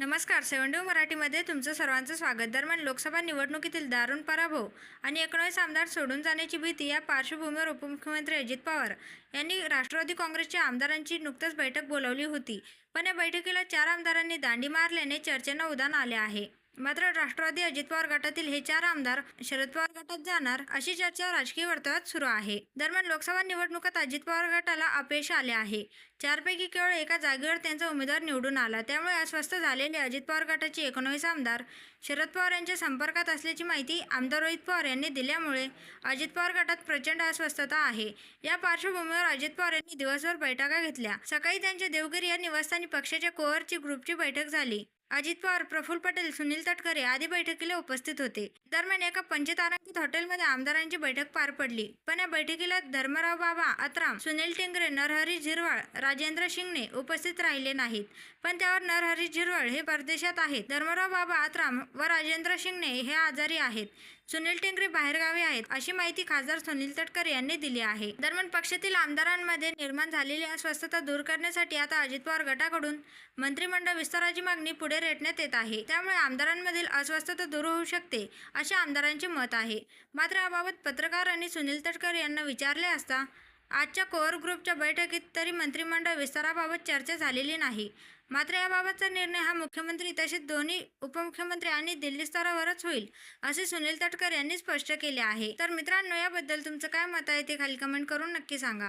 नमस्कार सेवंडू हो मराठीमध्ये तुमचं सर्वांचं स्वागत. दरम्यान लोकसभा निवडणुकीतील दारुण पराभव आणि एकोणीस आमदार सोडून जाण्याची भीती या पार्श्वभूमीवर उपमुख्यमंत्री अजित पवार यांनी राष्ट्रवादी काँग्रेसच्या आमदारांची नुकतंच बैठक बोलावली होती. पण या बैठकीला चार आमदारांनी दांडी मारल्याने चर्चेंना उदान आले आहे. मात्र राष्ट्रवादी अजित पवार गटातील हे चार आमदार शरद पवार गटात जाणार अशी चर्चा राजकीय वर्तुळात सुरू आहे. दरम्यान लोकसभा निवडणुकीत अजित पवार गटाला अपयश आले आहे. चारपैकी केवळ एका जागेवर त्यांचा उमेदवार निवडून आला. त्यामुळे अस्वस्थ झालेले अजित पवार गटाचे एकोणवीस आमदार शरद पवार यांच्या संपर्कात असल्याची माहिती आमदार रोहित पवार यांनी दिल्यामुळे अजित पवार गटात प्रचंड अस्वस्थता आहे. या पार्श्वभूमीवर अजित पवार यांनी दिवसभर बैठका घेतल्या. सकाळी त्यांच्या देवगिरी या निवासस्थानी पक्षाच्या कोअरची ग्रुपची बैठक झाली. अजित पवार प्रफुल्ल पटेल सुनील तटकरे आदी बैठकीला उपस्थित होते. दरम्यान एका पंचतारांकित हॉटेलमध्ये आमदारांची बैठक पार पडली. पण या बैठकीला धर्मराव बाबा अत्राम सुनील टेंगरे नरहरी झिरवाळ राजेंद्र शिंगणे उपस्थित राहिले नाहीत. पण त्यावर नरहरी झिरवाळ हे परदेशात आहेत. धर्मराव बाबा अत्राम व राजेंद्र शिंगणे हे आजारी आहेत. सुनील टेंगरे बाहेरगावी आहेत अशी माहिती खासदार सुनील तटकरे यांनी दिली आहे. दरम्यान पक्षातील आमदारांमध्ये निर्माण झालेली अस्वस्थता दूर करण्यासाठी आता अजित पवार गटाकडून मंत्रिमंडळ विस्ताराची मागणी पुढे रेटण्यात येत आहे. त्यामुळे आमदारांमधील अस्वस्थता दूर होऊ शकते असे आमदारांचे मत आहे. मात्र याबाबत पत्रकारांनी सुनील तटकर यांना विचारले असता आजच्या कोअर ग्रुपच्या बैठकीत तरी मंत्रिमंडळ विस्ताराबाबत चर्चा झालेली नाही. मात्र याबाबतचा निर्णय हा मुख्यमंत्री तसेच दोन्ही उपमुख्यमंत्री आणि दिल्ली स्तरावरच होईल असे सुनील तटकर यांनी स्पष्ट केले आहे. तर मित्रांनो याबद्दल तुमचं काय मत आहे ते खाली कमेंट करून नक्की सांगा.